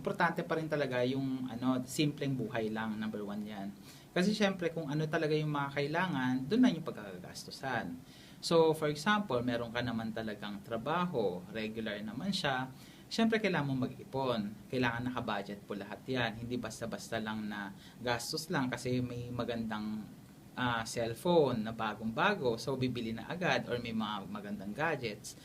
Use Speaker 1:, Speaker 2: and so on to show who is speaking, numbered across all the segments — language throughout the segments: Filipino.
Speaker 1: importante pa rin talaga yung ano, simpleng buhay lang, number one yan. Kasi syempre, kung ano talaga yung mga kailangan, doon na yung pagkakagastusan. So, for example, meron ka naman talagang trabaho, regular naman siya, syempre kailangan mo mag-ipon. Kailangan naka-budget po lahat yan. Hindi basta-basta lang na gastos lang kasi may magandang ah, cellphone na bagong-bago, so bibili na agad or may mga magandang gadgets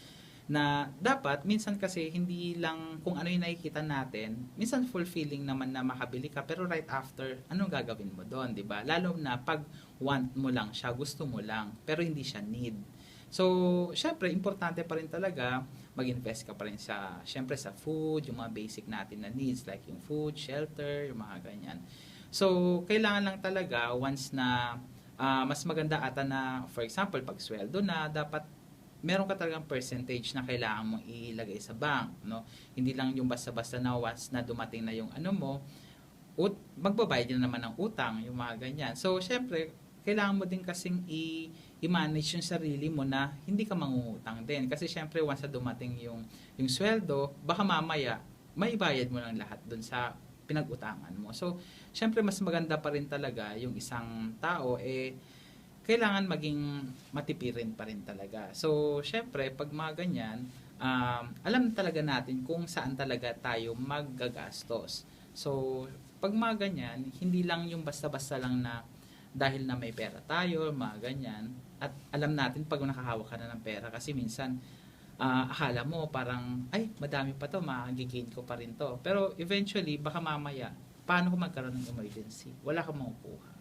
Speaker 1: na dapat minsan kasi hindi lang kung ano yung nakikita natin, minsan fulfilling naman na makabili ka pero right after anong gagawin mo doon, 'di ba? Lalo na pag want mo lang siya, gusto mo lang, pero hindi siya need. So, syempre importante pa rin talaga mag-invest ka pa rin sa syempre sa food, yung mga basic natin na needs like yung food, shelter, yung mga ganyan. So, kailangan lang talaga once na ah, mas maganda ata na for example, pag sweldo na dapat meron ka talagang percentage na kailangan mong ilagay sa bank, no? Hindi lang yung basta-basta na once na dumating na yung ano mo, ut magbabayad na naman ng utang, yung mga ganyan. So, syempre, kailangan mo din kasing i- i-manage yung sarili mo na hindi ka mangungutang din. Kasi syempre, once na dumating yung, yung sweldo, baka mamaya, may bayad mo lang lahat dun sa pinag-utangan mo. So, syempre, mas maganda pa rin talaga yung isang tao, eh, kailangan maging matipirin pa rin talaga. So, syempre, pag mga ganyan, um, alam talaga natin kung saan talaga tayo maggagastos. So, pag mga ganyan, hindi lang yung basta-basta lang na dahil na may pera tayo, mga ganyan, at alam natin pag nakahawak ka na ng pera kasi minsan ah, akala mo parang ay madami pa to magigain ko pa rin to pero eventually baka mamaya paano kung magkaroon ng emergency wala kang makukuha